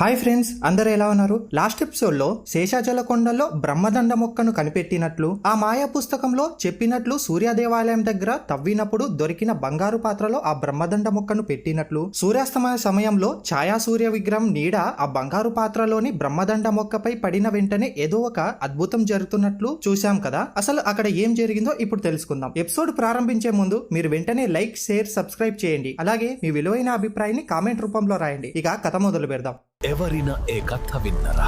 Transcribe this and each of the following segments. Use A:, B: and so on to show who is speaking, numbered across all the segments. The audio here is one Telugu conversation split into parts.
A: హాయ్ ఫ్రెండ్స్ అందరూ ఎలా ఉన్నారు? లాస్ట్ ఎపిసోడ్లో శేషాచల కొండలో బ్రహ్మదండ మొక్కను కనిపెట్టినట్లు ఆ మాయా పుస్తకంలో చెప్పినట్లు సూర్య దేవాలయం దగ్గర తవ్వినప్పుడు దొరికిన బంగారు పాత్రలో ఆ బ్రహ్మదండ మొక్కను పెట్టినట్లు సూర్యాస్తమయ సమయంలో ఛాయా సూర్య విగ్రహం నీడ ఆ బంగారు పాత్రలోని బ్రహ్మదండ మొక్కపై పడిన వెంటనే ఏదో ఒక అద్భుతం జరుగుతున్నట్లు చూశాం కదా? అసలు అక్కడ ఏం జరిగిందో ఇప్పుడు తెలుసుకుందాం. ఎపిసోడ్ ప్రారంభించే ముందు మీరు వెంటనే లైక్ షేర్ సబ్స్క్రైబ్ చేయండి. అలాగే మీ విలువైన అభిప్రాయాన్ని కామెంట్ రూపంలో రాయండి. ఇక కథ మొదలు పెడదాం.
B: ఎవరిన ఏ కథ విన్నరా?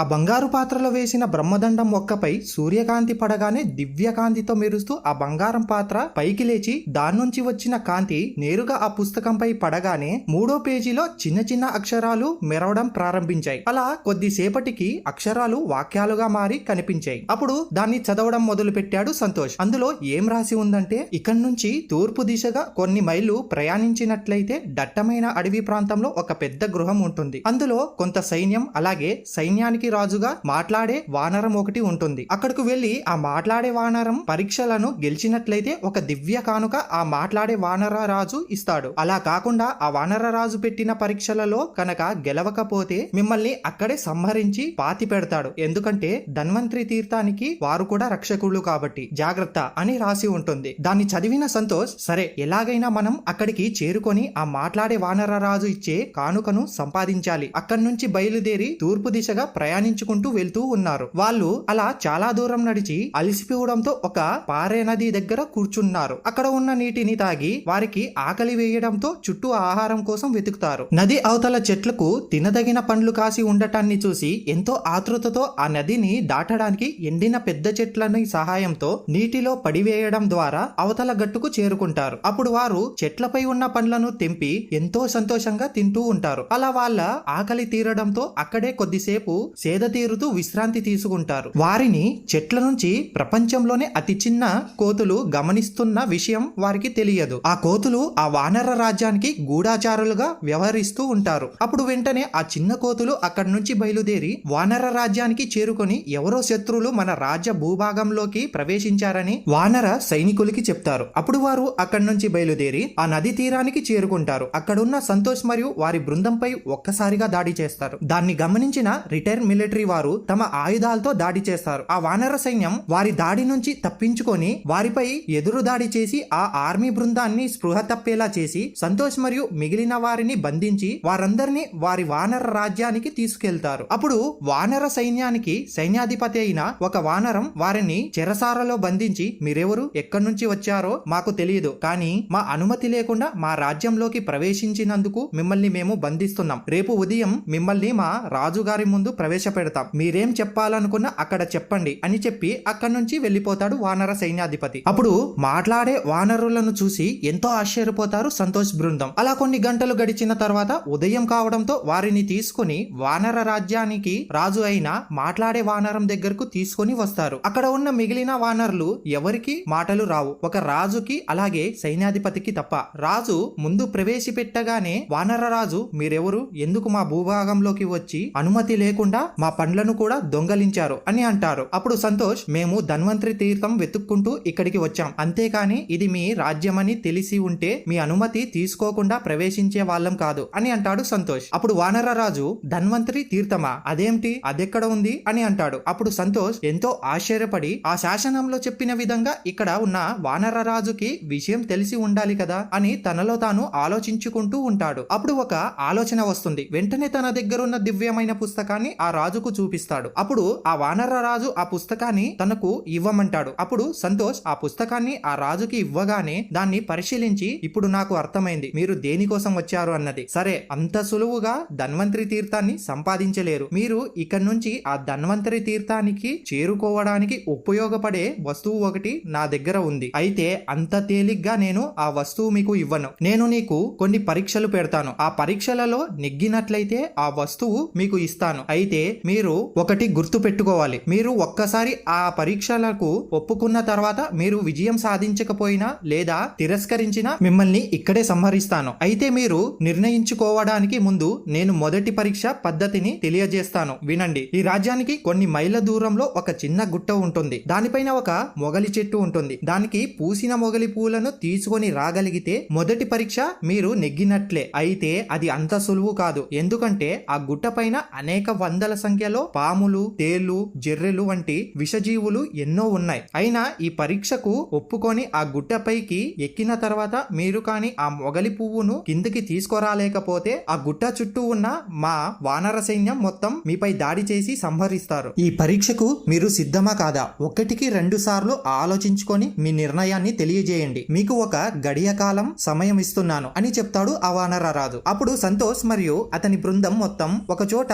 A: ఆ బంగారు పాత్రలో వేసిన బ్రహ్మదండం మొక్కపై సూర్యకాంతి పడగానే దివ్యకాంతితో మెరుస్తూ ఆ బంగారం పాత్ర పైకి లేచి దాని నుంచి వచ్చిన కాంతి నేరుగా ఆ పుస్తకంపై పడగానే మూడో పేజీలో చిన్న చిన్న అక్షరాలు మెరవడం ప్రారంభించాయి. అలా కొద్దిసేపటికి అక్షరాలు వాక్యాలుగా మారి కనిపించాయి. అప్పుడు దాన్ని చదవడం మొదలు పెట్టాడు సంతోష్. అందులో ఏం రాసి ఉందంటే ఇక్కడి నుంచి తూర్పు దిశగా కొన్ని మైళ్ళు ప్రయాణించినట్లయితే దట్టమైన అడవి ప్రాంతంలో ఒక పెద్ద గృహం ఉంటుంది. అందులో కొంత సైన్యం అలాగే సైన్యానికి రాజుగా మాట్లాడే వానరం ఒకటి ఉంటుంది. అక్కడకు వెళ్ళి ఆ మాట్లాడే వానరం పరీక్షలను గెలిచినట్లయితే ఒక దివ్య కానుక ఆ మాట్లాడే వానర రాజు ఇస్తాడు. అలా కాకుండా ఆ వానర రాజు పెట్టిన పరీక్షలలో కనుక గెలవకపోతే మిమ్మల్ని అక్కడే సంహరించి పాతి పెడతాడు. ఎందుకంటే ధన్వంతరి తీర్థానికి వారు కూడా రక్షకులు కాబట్టి. జాగ్రత్త అని రాసి ఉంటుంది. దాన్ని చదివిన సంతోష్ సరే ఎలాగైనా మనం అక్కడికి చేరుకొని ఆ మాట్లాడే వానర రాజు ఇచ్చే కానుకను సంపాదించాలి. అక్కడి నుంచి బయలుదేరి తూర్పు దిశగా ప్రయాణించుకుంటూ వెళ్తూ ఉన్నారు. వాళ్ళు అలా చాలా దూరం నడిచి అలసిపోవడంతో ఒక పారే నది దగ్గర కూర్చున్నారు. అక్కడ ఉన్న నీటిని తాగి వారికి ఆకలి వేయడంతో చుట్టూ ఆహారం కోసం వెతుకుతారు. నది అవతల చెట్లకు తినదగిన పండ్లు కాసి ఉండటాన్ని చూసి ఎంతో ఆతృతతో ఆ నదిని దాటడానికి ఎండిన పెద్ద చెట్లని సహాయంతో నీటిలో పడివేయడం ద్వారా అవతల గట్టుకు చేరుకుంటారు. అప్పుడు వారు చెట్లపై ఉన్న పండ్లను తెంపి ఎంతో సంతోషంగా తింటూ ఉంటారు. అలా వాళ్ళ ఆకలి తీరడంతో అక్కడే కొద్దిసేపు సేద తీరుతూ విశ్రాంతి తీసుకుంటారు. వారిని చెట్ల నుంచి ప్రపంచంలోనే అతి చిన్న కోతులు గమనిస్తున్న విషయం వారికి తెలియదు. ఆ కోతులు ఆ వానర రాజ్యానికి గూఢాచారులుగా వ్యవహరిస్తూ ఉంటారు. అప్పుడు వెంటనే ఆ చిన్న కోతులు అక్కడి నుంచి బయలుదేరి వానర రాజ్యానికి చేరుకొని ఎవరో శత్రువులు మన రాజ్య భూభాగంలోకి ప్రవేశించారని వానర సైనికులకి చెప్తారు. అప్పుడు వారు అక్కడి నుంచి బయలుదేరి ఆ నది తీరానికి చేరుకుంటారు. అక్కడున్న సంతోష్ మరియు వారి బృందంపై ఒక్కసారిగా దాడి చేస్తారు. దాన్ని గమనించిన రిటైర్మెంట్ మిలిటరీ వారు తమ ఆయుధాలతో దాడి చేస్తారు. ఆ వానర సైన్యం వారి దాడి నుంచి తప్పించుకొని వారిపై ఎదురు దాడి చేసి ఆ ఆర్మీ బృందాన్ని స్పృహ తప్పేలా చేసి సంతోష్ మరియు మిగిలిన వారిని బంధించి వారందరినీ వారి వానర రాజ్యానికి తీసుకెళ్తారు. అప్పుడు వానర సైన్యానికి సైన్యాధిపతి అయిన ఒక వానరం వారిని చెరసారలో బంధించి మీరెవరు? ఎక్కడి నుంచి వచ్చారో మాకు తెలియదు కానీ మా అనుమతి లేకుండా మా రాజ్యంలోకి ప్రవేశించినందుకు మిమ్మల్ని మేము బంధిస్తున్నాం. రేపు ఉదయం మిమ్మల్ని మా రాజుగారి ముందు ప్రవేశపెడతాం. మీరేం చెప్పాలనుకున్నా అక్కడ చెప్పండి అని చెప్పి అక్కడి నుంచి వెళ్ళిపోతాడు వానర సైన్యాధిపతి. అప్పుడు మాట్లాడే వానరులను చూసి ఎంతో ఆశ్చర్యపోతారు సంతోష్ బృందం. అలా కొన్ని గంటలు గడిచిన తర్వాత ఉదయం కావడంతో వారిని తీసుకుని వానర రాజ్యానికి రాజు అయిన మాట్లాడే వానరం దగ్గరకు తీసుకొని వస్తారు. అక్కడ ఉన్న మిగిలిన వానరులు ఎవరికి మాటలు రావు. ఒక రాజుకి అలాగే సైన్యాధిపతికి తప్ప. రాజు ముందు ప్రవేశపెట్టగానే వానర రాజు మీరెవరు? ఎందుకు మా భూభాగంలోకి వచ్చి అనుమతి లేకుండా మా పండ్లను కూడా దొంగలించారు అని అంటారు. అప్పుడు సంతోష్ మేము ధన్వంతరి తీర్థం వెతుక్కుంటూ ఇక్కడికి వచ్చాం. అంతేకాని ఇది మీ రాజ్యమని తెలిసి ఉంటే మీ అనుమతి తీసుకోకుండా ప్రవేశించే వాళ్ళం కాదు అని అంటాడు సంతోష్. అప్పుడు వానర రాజు ధన్వంతరి తీర్థమా? అదేమిటి అదెక్కడ ఉంది? అని అంటాడు. అప్పుడు సంతోష్ ఎంతో ఆశ్చర్యపడి ఆ శాసనంలో చెప్పిన విధంగా ఇక్కడ ఉన్న వానర రాజుకి విషయం తెలిసి ఉండాలి కదా అని తనలో తాను ఆలోచించుకుంటూ ఉంటాడు. అప్పుడు ఒక ఆలోచన వస్తుంది. వెంటనే తన దగ్గర ఉన్న దివ్యమైన పుస్తకాన్ని ఆ రాజుకు చూపిస్తాడు. అప్పుడు ఆ వానర రాజు ఆ పుస్తకాన్ని తనకు ఇవ్వమంటాడు. అప్పుడు సంతోష్ ఆ పుస్తకాన్ని ఆ రాజుకి ఇవ్వగానే దాన్ని పరిశీలించి ఇప్పుడు నాకు అర్థమైంది. మీరు దేనికోసం వచ్చారు అన్నది. సరే అంత సులువుగా ధన్వంతరి తీర్థాన్ని సంపాదించలేరు. మీరు ఇక్కడ నుంచి ఆ ధన్వంతరి తీర్థానికి చేరుకోవడానికి ఉపయోగపడే వస్తువు ఒకటి నా దగ్గర ఉంది. అయితే అంత తేలిగ్గా నేను ఆ వస్తువు మీకు ఇవ్వను. నేను నీకు కొన్ని పరీక్షలు పెడతాను. ఆ పరీక్షలలో నెగ్గినట్లయితే ఆ వస్తువు మీకు ఇస్తాను. అయితే మీరు ఒకటి గుర్తు పెట్టుకోవాలి మీరు ఒక్కసారి ఆ పరీక్షలకు ఒప్పుకున్న తర్వాత మీరు విజయం సాధించకపోయినా లేదా తిరస్కరించినా మిమ్మల్ని ఇక్కడే సంహరిస్తాను. అయితే మీరు నిర్ణయించుకోవడానికి ముందు నేను మొదటి పరీక్ష పద్ధతిని తెలియజేస్తాను. వినండి. ఈ రాజ్యానికి కొన్ని మైళ్ళ దూరంలో ఒక చిన్న గుట్ట ఉంటుంది. దానిపైన ఒక మొగలి చెట్టు ఉంటుంది. దానికి పూసిన మొగలి పూలను తీసుకొని రాగలిగితే మొదటి పరీక్ష మీరు నెగ్గినట్లే. అయితే అది అంత సులువు కాదు. ఎందుకంటే ఆ గుట్ట పైన అనేక వందల సంఖ్యలో పాములు తేళ్ళు జెర్రెలు వంటి విషజీవులు ఎన్నో ఉన్నాయి. అయినా ఈ పరీక్షకు ఒప్పుకొని ఆ గుట్టపైకి ఎక్కిన తర్వాత మీరు కాని ఆ మొగలి పువ్వును కిందికి తీసుకురాలేకపోతే ఆ గుట్ట చుట్టూ ఉన్న మా వానర సైన్యం మొత్తం మీపై దాడి చేసి సంహరిస్తారు. ఈ పరీక్షకు మీరు సిద్ధమా కాదా? ఒకటికి రెండు సార్లు ఆలోచించుకొని మీ నిర్ణయాన్ని తెలియజేయండి. మీకు ఒక గడియ కాలం సమయం ఇస్తున్నాను అని చెప్తాడు ఆ వానర రాజు. అప్పుడు సంతోష్ మరియు అతని బృందం మొత్తం ఒక చోట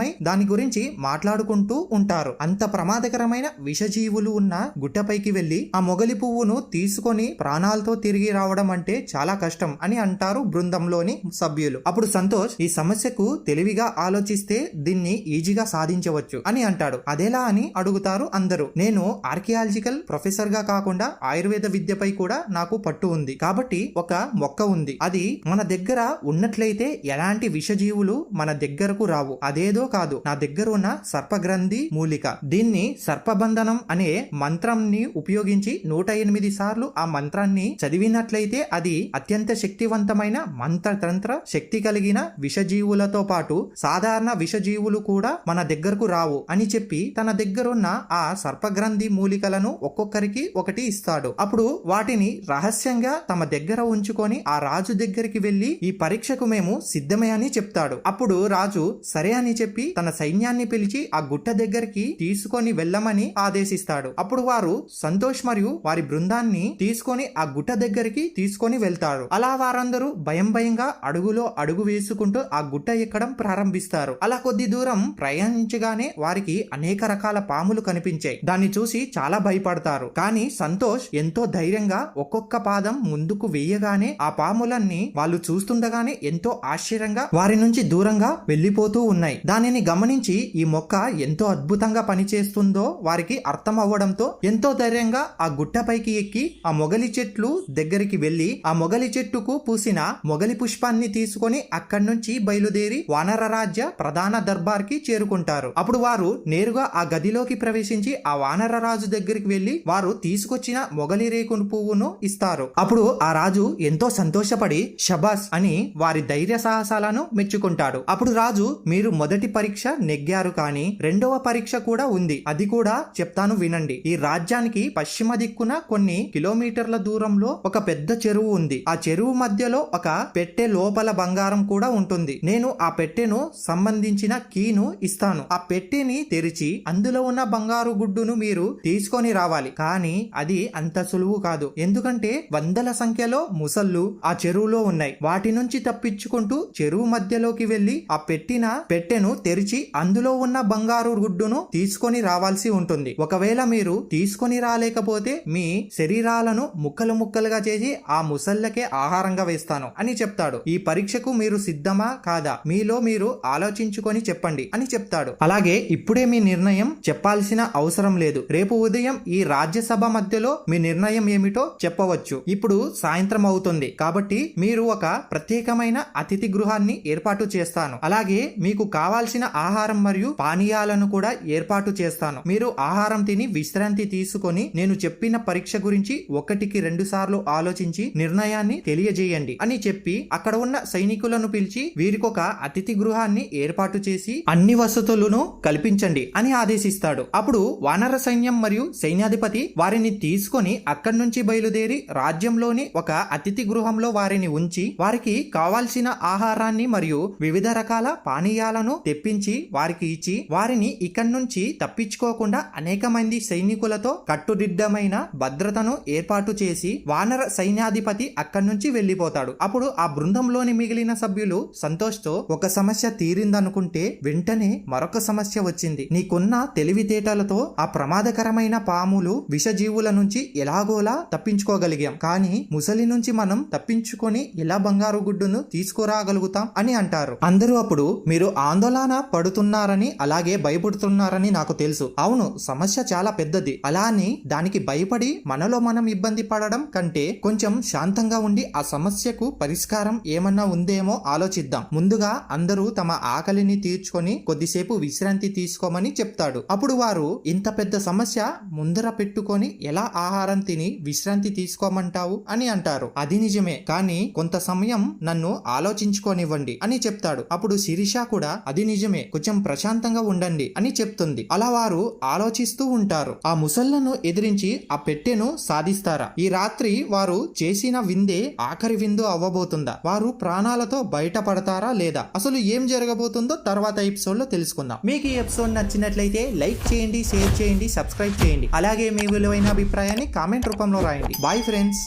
A: విషయమై దాని గురించి మాట్లాడుకుంటూ ఉంటారు. అంత ప్రమాదకరమైన విషజీవులు ఉన్న గుట్టపైకి వెళ్ళి ఆ మొగలి పువ్వును తీసుకొని ప్రాణాలతో తిరిగి రావడం అంటే చాలా కష్టం అని అంటారు బృందంలోని సభ్యులు. అప్పుడు సంతోష్ ఈ సమస్యకు తెలివిగా ఆలోచిస్తే దీన్ని ఈజీగా సాధించవచ్చు అని అంటాడు. అదేలా అని అడుగుతారు అందరూ. నేను ఆర్కియాలజికల్ ప్రొఫెసర్గా కాకుండా ఆయుర్వేద విద్యపై కూడా నాకు పట్టు ఉంది. కాబట్టి ఒక మొక్క ఉంది. అది మన దగ్గర ఉన్నట్లయితే ఎలాంటి విషజీవులు మన దగ్గరకు రావు. అదేదో కాదు. నా దగ్గర ఉన్న సర్పగ్రంథి మూలిక. దీన్ని సర్పబంధనం అనే మంత్రంని ఉపయోగించి నూట ఎనిమిది సార్లు ఆ మంత్రాన్ని చదివినట్లయితే అది అత్యంత శక్తివంతమైన మంత్రతంత్ర శక్తి కలిగిన విషజీవులతో పాటు సాధారణ విషజీవులు కూడా మన దగ్గరకు రావు అని చెప్పి తన దగ్గరున్న ఆ సర్పగ్రంథి మూలికలను ఒక్కొక్కరికి ఒకటి ఇస్తాడు. అప్పుడు వాటిని రహస్యంగా తమ దగ్గర ఉంచుకొని ఆ రాజు దగ్గరికి వెళ్ళి ఈ పరీక్షకు మేము సిద్ధమే అని చెప్తాడు. అప్పుడు రాజు సరే అని చెప్పి తన సైన్యాన్ని పిలిచి ఆ గుట్ట దగ్గరికి తీసుకొని వెళ్ళమని ఆదేశిస్తాడు. అప్పుడు వారు సంతోష్ మరియు వారి బృందాన్ని తీసుకొని ఆ గుట్ట దగ్గరికి తీసుకొని వెళ్తారు. అలా వారందరూ భయం భయంగా అడుగులో అడుగు వేసుకుంటూ ఆ గుట్ట ఎక్కడం ప్రారంభిస్తారు. అలా కొద్ది దూరం ప్రయాణించగానే వారికి అనేక రకాల పాములు కనిపించాయి. దాన్ని చూసి చాలా భయపడతారు. కానీ సంతోష్ ఎంతో ధైర్యంగా ఒక్కొక్క పాదం ముందుకు వేయగానే ఆ పాములన్నీ వాళ్ళు చూస్తుండగానే ఎంతో ఆశ్చర్యంగా వారి నుంచి దూరంగా వెళ్ళిపోతూ ఉన్నాయి. దాని దానిని గమనించి ఈ మొక్క ఎంతో అద్భుతంగా పనిచేస్తుందో వారికి అర్థం అవ్వడంతో ఎంతో ధైర్యంగా ఆ గుట్టపైకి ఎక్కి ఆ మొగలి చెట్లు దగ్గరికి వెళ్ళి ఆ మొగలి చెట్టుకు పూసిన మొగలి పుష్పాన్ని తీసుకొని అక్కడి నుంచి బయలుదేరి వానర రాజ్య ప్రధాన దర్బార్కి చేరుకుంటారు. అప్పుడు వారు నేరుగా ఆ గదిలోకి ప్రవేశించి ఆ వానర రాజు దగ్గరికి వెళ్ళి వారు తీసుకొచ్చిన మొగలి రేకును పువ్వును ఇస్తారు. అప్పుడు ఆ రాజు ఎంతో సంతోషపడి షబాస్ అని వారి ధైర్య సాహసాలను మెచ్చుకుంటాడు. అప్పుడు రాజు మీరు మొదటి పరీక్ష నెగ్గారు కానీ రెండవ పరీక్ష కూడా ఉంది. అది కూడా చెప్తాను వినండి. ఈ రాజ్యానికి పశ్చిమ దిక్కున కొన్ని కిలోమీటర్ల దూరంలో ఒక పెద్ద చెరువు ఉంది. ఆ చెరువు మధ్యలో ఒక పెట్టె లోపల బంగారం కూడా ఉంటుంది. నేను ఆ పెట్టెను సంబంధించిన కీను ఇస్తాను. ఆ పెట్టెని తెరిచి అందులో ఉన్న బంగారు గుడ్డును మీరు తీసుకొని రావాలి. కానీ అది అంత సులువు కాదు. ఎందుకంటే వందల సంఖ్యలో ముసళ్ళు ఆ చెరువులో ఉన్నాయి. వాటి నుంచి తప్పించుకుంటూ చెరువు మధ్యలోకి వెళ్ళి ఆ పెట్టిన పెట్టెను తెరిచి అందులో ఉన్న బంగారు గుడ్డును తీసుకొని రావాల్సి ఉంటుంది. ఒకవేళ మీరు తీసుకొని రాలేకపోతే మీ శరీరాలను ముక్కలు ముక్కలుగా చేసి ఆ ముసళ్ళకే ఆహారంగా వేస్తాను అని చెప్తాడు. ఈ పరీక్షకు మీరు సిద్ధమా కాదా? మీలో మీరు ఆలోచించుకొని చెప్పండి అని చెప్తాడు. అలాగే ఇప్పుడే మీ నిర్ణయం చెప్పాల్సిన అవసరం లేదు. రేపు ఉదయం ఈ రాజ్యసభ మధ్యలో మీ నిర్ణయం ఏమిటో చెప్పవచ్చు. ఇప్పుడు సాయంత్రం అవుతుంది కాబట్టి మీరు ఒక ప్రత్యేకమైన అతిథి గృహాన్ని ఏర్పాటు చేస్తాను. అలాగే మీకు కావాల్సిన ఆహారం మరియు పానీయాలను కూడా ఏర్పాటు చేస్తాను. మీరు ఆహారం తిని విశ్రాంతి తీసుకొని నేను చెప్పిన పరీక్ష గురించి ఒకటికి రెండు సార్లు ఆలోచించి నిర్ణయాన్ని తెలియజేయండి అని చెప్పి అక్కడ ఉన్న సైనికులను పిలిచి వీరికొక అతిథి గృహాన్ని ఏర్పాటు చేసి అన్ని వసతులను కల్పించండి అని ఆదేశిస్తాడు. అప్పుడు వానర సైన్యం మరియు సైన్యాధిపతి వారిని తీసుకొని అక్కడి నుంచి బయలుదేరి రాజ్యంలోని ఒక అతిథి గృహంలో వారిని ఉంచి వారికి కావాల్సిన ఆహారాన్ని మరియు వివిధ రకాల పానీయాలను చెప్పించి వారికి ఇచ్చి వారిని ఇక్కడి నుంచి తప్పించుకోకుండా అనేక మంది సైనికులతో కట్టుదిడ్డమైన భద్రతను ఏర్పాటు చేసి వానర సైన్యాధిపతి అక్కడి నుంచి వెళ్ళిపోతాడు అప్పుడు ఆ బృందంలోని మిగిలిన సభ్యులు సంతోష్తో ఒక సమస్య తీరిందనుకుంటే వెంటనే మరొక సమస్య వచ్చింది. నీకున్న తెలివితేటలతో ఆ ప్రమాదకరమైన పాములు విషజీవుల నుంచి ఎలాగోలా తప్పించుకోగలిగాం. కానీ ముసలి నుంచి మనం తప్పించుకొని ఎలా బంగారు గుడ్డును తీసుకురాగలుగుతాం అని అంటారు. అందరూ అప్పుడు మీరు ఆందోళన అవమాన పడుతున్నారని అలాగే భయపడుతున్నారని నాకు తెలుసు. అవును సమస్య చాలా పెద్దది. అలా అని దానికి భయపడి మనలో మనం ఇబ్బంది పడడం కంటే కొంచెం శాంతంగా ఉండి ఆ సమస్యకు పరిష్కారం ఏమన్నా ఉందేమో ఆలోచిద్దాం. ముందుగా అందరూ తమ ఆకలిని తీర్చుకొని కొద్దిసేపు విశ్రాంతి తీసుకోమని చెప్తాడు. అప్పుడు వారు ఇంత పెద్ద సమస్య ముందర పెట్టుకొని ఎలా ఆహారం తిని విశ్రాంతి తీసుకోమంటావు? అని అంటారు. అది నిజమే కానీ కొంత సమయం నన్ను ఆలోచించుకోనివ్వండి అని చెప్తాడు. అప్పుడు శిరీష కూడా అది నిజమే కొంచెం ప్రశాంతంగా ఉండండి అని చెప్తుంది. అలా వారు ఆలోచిస్తూ ఉంటారు. ఆ ముసళ్ళను ఎదిరించి ఆ పెట్టెను సాధిస్తారా? ఈ రాత్రి వారు చేసిన విందే ఆఖరి విందు అవ్వబోతుందా? వారు ప్రాణాలతో బయటపడతారా లేదా? అసలు ఏం జరగబోతుందో తర్వాత ఎపిసోడ్లో తెలుసుకుందాం. మీకు ఈ ఎపిసోడ్ నచ్చినట్లయితే లైక్ చేయండి షేర్ చేయండి సబ్స్క్రైబ్ చేయండి. అలాగే మీ విలువైన అభిప్రాయాన్ని కామెంట్ రూపంలో రాయండి. Bye friends!